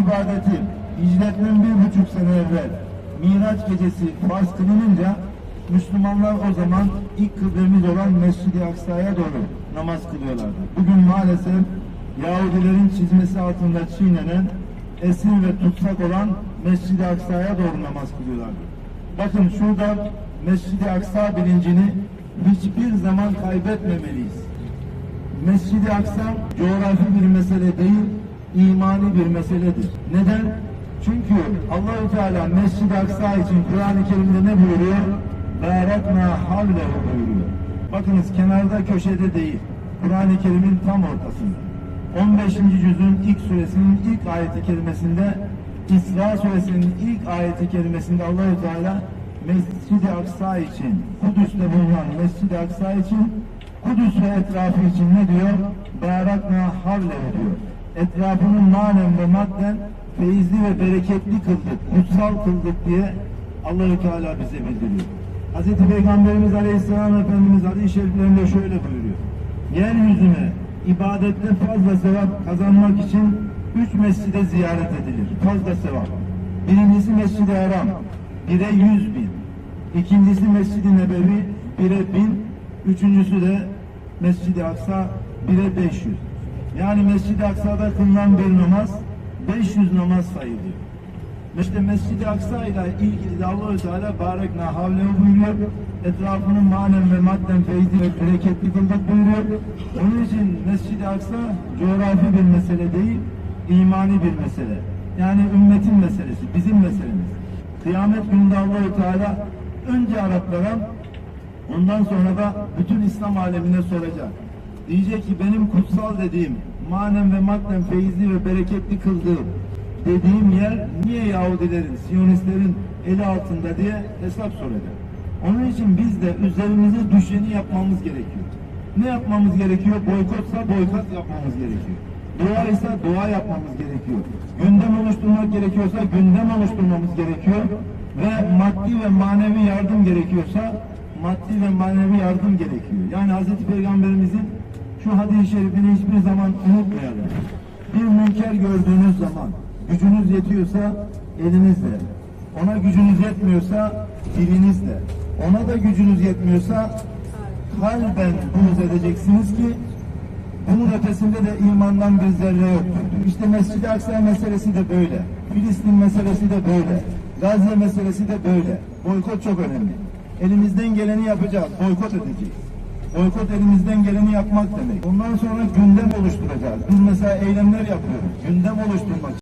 ibadeti hicretten bir buçuk sene evvel Miraç gecesi farz kılınınca Müslümanlar o zaman ilk kıblemiz olan Mescid-i Aksa'ya doğru namaz kılıyorlardı. Bugün maalesef Yahudilerin çizmesi altında çiğnenen, esir ve tutsak olan Mescid-i Aksa'ya doğru namaz kılıyorlardı. Bakın şurada Mescid-i Aksa bilincini hiçbir zaman kaybetmemeliyiz. Mescid-i Aksa coğrafi bir mesele değil, imani bir meseledir. Neden? Çünkü Allahu Teala Mescid-i Aksa için Kur'an-ı Kerim'de ne buyuruyor? Barakna havlehu buyuruyor. Bakınız kenarda köşede değil. Kur'an-ı Kerim'in tam ortasında. 15. cüzün ilk suresinin ilk ayeti kerimesinde İsra suresinin ilk ayeti kerimesinde Allahu Teala Mescid-i Aksa için, Kudüs'te bulunan Mescid-i Aksa için, Kudüs ve etrafı için ne diyor? Barakna havlehu diyor. Etrafının manen ve madden feyizli ve bereketli kıldık, kutsal kıldık diye Allahü Teala bize bildiriyor. Hz. Peygamberimiz Aleyhisselam Efendimiz hadis-i şeriflerinde şöyle buyuruyor. Yeryüzüne ibadette fazla sevap kazanmak için üç mescide ziyaret edilir. Fazla sevap. Birincisi Mescid-i Haram. Bire yüz bin. İkincisi Mescid-i Nebevi. Bire bin. Üçüncüsü de Mescid-i Aksa. Bire beş yüz. Yani Mescid-i Aksa'da kılınan bir namaz 500 namaz sayılıyor. İşte Mescid-i Aksa ile ilgili de Allah-u Teala barekna havlehu buyuruyor. Etrafının manen ve madden feyzi ve bereketli kıldık buyuruyor. Onun için Mescid-i Aksa coğrafi bir mesele değil, imani bir mesele. Yani ümmetin meselesi, bizim meselemiz. Kıyamet gününde Allah-u Teala önce Araplara ondan sonra da bütün İslam alemine soracak. Diyecek ki benim kutsal dediğim, manen ve madden feyizli ve bereketli kıldığım dediğim yer niye Yahudilerin, Siyonistlerin eli altında diye hesap soracak. Onun için biz de üzerimize düşeni yapmamız gerekiyor. Ne yapmamız gerekiyor? Boykotsa boykot yapmamız gerekiyor. Dua ise dua yapmamız gerekiyor. Gündem oluşturmak gerekiyorsa gündem oluşturmamız gerekiyor. Ve maddi ve manevi yardım gerekiyorsa maddi ve manevi yardım gerekiyor. Yani Hz. Peygamberimizin şu hadis-i şerifini hiçbir zaman unutmayalım. Bir münker gördüğünüz zaman gücünüz yetiyorsa elinizle, ona gücünüz yetmiyorsa dilinizle, ona da gücünüz yetmiyorsa kalben buğz edeceksiniz ki bunun ötesinde de imandan bir zerre yoktur. İşte Mescid-i Aksa meselesi de böyle. Filistin meselesi de böyle. Gazze meselesi de böyle. Boykot çok önemli. Elimizden geleni yapacağız. Boykot edeceğiz. Boykot elimizden geleni yapmak demek. Ondan sonra gündem oluşturacağız. Biz mesela eylemler yapıyoruz. Gündem oluşturmak